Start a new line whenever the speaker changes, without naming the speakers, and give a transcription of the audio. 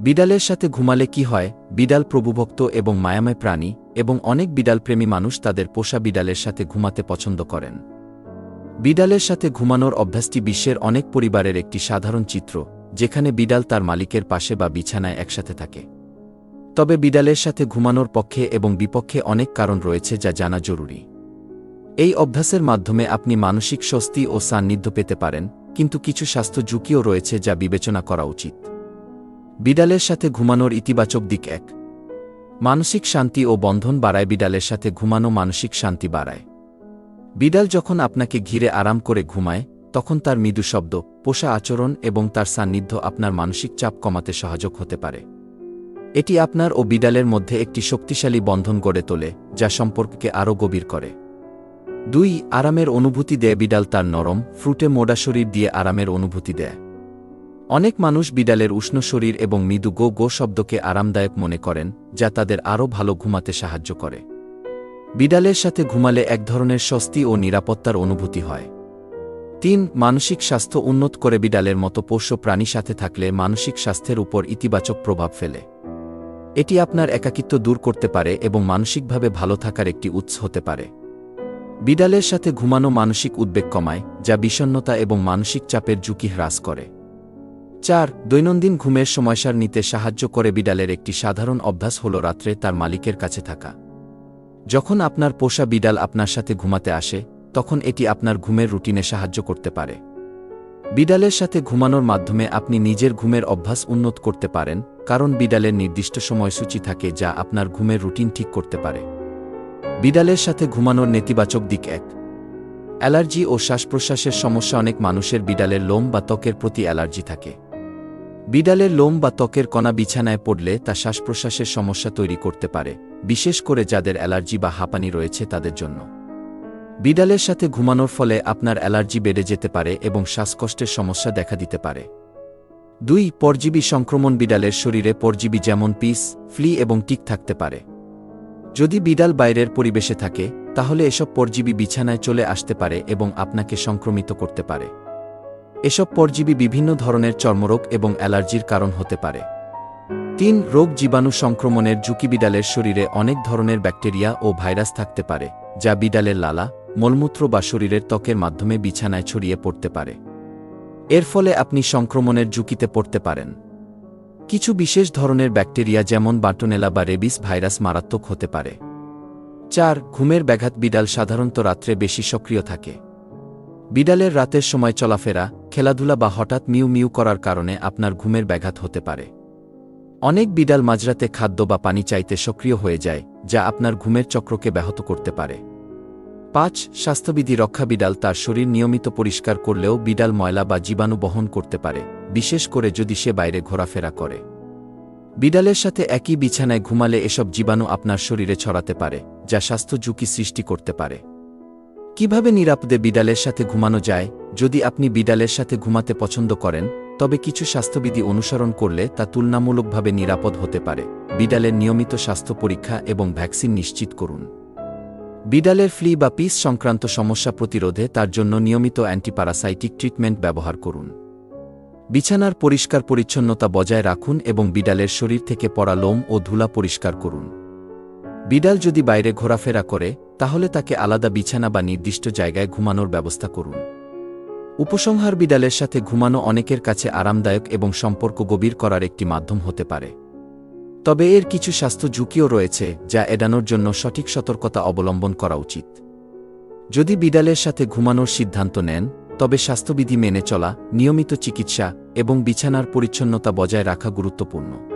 বিড়ালের সাথে ঘুমালে কি হয়? বিড়াল প্রভুভক্ত এবং মায়াময় প্রাণী এবং অনেক বিড়ালপ্রেমী মানুষ তাদের পোষা বিড়ালের সাথে ঘুমাতে পছন্দ করেন। বিড়ালের সাথে ঘুমানোর অভ্যাসটি বিশ্বের অনেক পরিবারের একটি সাধারণ চিত্র, যেখানে বিড়াল তার মালিকের পাশে বা বিছানায় একসাথে থাকে। তবে বিড়ালের সাথে ঘুমানোর পক্ষে এবং বিপক্ষে অনেক কারণ রয়েছে যা জানা জরুরি। এই অভ্যাসের মাধ্যমে আপনি মানসিক স্বস্তি ও সান্নিধ্য পেতে পারেন, কিন্তু কিছু স্বাস্থ্য ঝুঁকিও রয়েছে যা বিবেচনা করা উচিত। বিড়ালের সাথে ঘুমানোর ইতিবাচক দিক এক। মানসিক শান্তি ও বন্ধন বাড়ায় বিড়ালের সাথে ঘুমানো মানসিক শান্তি বাড়ায়। বিড়াল যখন আপনাকে ঘিরে আরাম করে ঘুমায়, তখন তার মৃদু শব্দ, পোষা আচরণ এবং তার সান্নিধ্য আপনার মানসিক চাপ কমাতে সহায়ক হতে পারে। এটি আপনার ও বিড়ালের মধ্যে একটি শক্তিশালী বন্ধন গড়ে তোলে, যা সম্পর্ককে আরও গভীর করে। দুই, আরামের অনুভূতি দেয় বিড়াল তার নরম ফ্রুটে মোডা শরীর দিয়ে আরামের অনুভূতি দেয়। অনেক মানুষ বিড়ালের উষ্ণ শরীর এবং মৃদু গো গো শব্দকে আরামদায়ক মনে করেন, যা তাদের আরও ভালো ঘুমাতে সাহায্য করে। বিড়ালের সাথে ঘুমালে এক ধরনের স্বস্তি ও নিরাপত্তার অনুভূতি হয়। তিন, মানসিক স্বাস্থ্য উন্নত করে বিড়ালের মতো পোষ্য প্রাণী সাথে থাকলে মানসিক স্বাস্থ্যের উপর ইতিবাচক প্রভাব ফেলে। এটি আপনার একাকিত্ব দূর করতে পারে এবং মানসিকভাবে ভালো থাকার একটি উৎস হতে পারে। বিড়ালের সাথে ঘুমানো মানসিক উদ্বেগ কমায়, যা বিষণ্নতা এবং মানসিক চাপের ঝুঁকি হ্রাস করে। চার, দৈনন্দিন ঘুমের সময়সার নিতে সাহায্য করে বিড়ালের একটি সাধারণ অভ্যাস হল রাত্রে তার মালিকের কাছে থাকা। যখন আপনার পোষা বিড়াল আপনার সাথে ঘুমাতে আসে, তখন এটি আপনার ঘুমের রুটিনে সাহায্য করতে পারে। বিড়ালের সাথে ঘুমানোর মাধ্যমে আপনি নিজের ঘুমের অভ্যাস উন্নত করতে পারেন, কারণ বিড়ালের নির্দিষ্ট সময়সূচি থাকে যা আপনার ঘুমের রুটিন ঠিক করতে পারে। বিড়ালের সাথে ঘুমানোর নেতিবাচক দিক এক। অ্যালার্জি ও শ্বাস প্রশ্বাসের সমস্যা অনেক মানুষের বিড়ালের লোম বা ত্বকের প্রতি অ্যালার্জি থাকে। বিড়ালের লোম বা ত্বকের কণা বিছানায় পড়লে তা শ্বাস প্রশ্বাসের সমস্যা তৈরি করতে পারে, বিশেষ করে যাদের অ্যালার্জি বা হাঁপানি রয়েছে তাদের জন্য। বিড়ালের সাথে ঘুমানোর ফলে আপনার অ্যালার্জি বেড়ে যেতে পারে এবং শ্বাসকষ্টের সমস্যা দেখা দিতে পারে। দুই, পরজীবী সংক্রমণ বিড়ালের শরীরে পরজীবী যেমন পিস, ফ্লি এবং টিক থাকতে পারে। যদি বিড়াল বাইরের পরিবেশে থাকে, তাহলে এসব পরজীবী বিছানায় চলে আসতে পারে এবং আপনাকে সংক্রমিত করতে পারে। এসব পরজীবী বিভিন্ন ধরনের চর্মরোগ এবং অ্যালার্জির কারণ হতে পারে। তিন, রোগ জীবাণু সংক্রমণের ঝুঁকি বিড়ালের শরীরে অনেক ধরনের ব্যাকটেরিয়া ও ভাইরাস থাকতে পারে, যা বিড়ালের লালা, মলমূত্র বা শরীরের ত্বকের মাধ্যমে বিছানায় ছড়িয়ে পড়তে পারে। এর ফলে আপনি সংক্রমণের ঝুঁকিতে পড়তে পারেন। কিছু বিশেষ ধরনের ব্যাকটেরিয়া যেমন বাটোনেলা বা রেবিস ভাইরাস মারাত্মক হতে পারে। চার, ঘুমের ব্যাঘাত বিড়াল সাধারণত রাত্রে বেশি সক্রিয় থাকে। বিড়ালের রাতের সময় চলাফেরা, খেলাধুলা বা হঠাৎ মিউ মিউ করার কারণে আপনার ঘুমের ব্যাঘাত হতে পারে। অনেক বিড়াল মাঝরাতে খাদ্য বা পানি চাইতে সক্রিয় হয়ে যায়, যা আপনার ঘুমের চক্রকে ব্যাহত করতে পারে। পাঁচ, স্বাস্থ্যবিধি রক্ষা বিড়াল তার শরীর নিয়মিত পরিষ্কার করলেও বিড়াল ময়লা বা জীবাণু বহন করতে পারে, বিশেষ করে যদি সে বাইরে ঘোরাফেরা করে। বিড়ালের সাথে একই বিছানায় ঘুমালে এসব জীবাণু আপনার শরীরে ছড়াতে পারে, যা স্বাস্থ্য ঝুঁকি সৃষ্টি করতে পারে। কীভাবে নিরাপদে বিড়ালের সাথে ঘুমানো যায়? যদি আপনি বিড়ালের সাথে ঘুমাতে পছন্দ করেন, তবে কিছু স্বাস্থ্যবিধি অনুসরণ করলে তা তুলনামূলকভাবে নিরাপদ হতে পারে। বিড়ালের নিয়মিত স্বাস্থ্য পরীক্ষা এবং ভ্যাকসিন নিশ্চিত করুন। বিড়ালের ফ্লি বা পিস সংক্রান্ত সমস্যা প্রতিরোধে তার জন্য নিয়মিত অ্যান্টিপ্যারাসাইটিক ট্রিটমেন্ট ব্যবহার করুন। বিছানার পরিষ্কার পরিচ্ছন্নতা বজায় রাখুন এবং বিড়ালের শরীর থেকে পড়া লোম ও ধুলা পরিষ্কার করুন। বিড়াল যদি বাইরে ঘোরাফেরা করে তাহলে তাকে আলাদা বিছানা বা নির্দিষ্ট জায়গায় ঘুমানোর ব্যবস্থা করুন। উপসংহার বিড়ালের সাথে ঘুমানো অনেকের কাছে আরামদায়ক এবং সম্পর্ক গভীর করার একটি মাধ্যম হতে পারে। তবে এর কিছু স্বাস্থ্য ঝুঁকিও রয়েছে, যা এড়ানোর জন্য সঠিক সতর্কতা অবলম্বন করা উচিত। যদি বিড়ালের সাথে ঘুমানোর সিদ্ধান্ত নেন, তবে স্বাস্থ্যবিধি মেনে চলা, নিয়মিত চিকিৎসা এবং বিছানার পরিচ্ছন্নতা বজায় রাখা গুরুত্বপূর্ণ।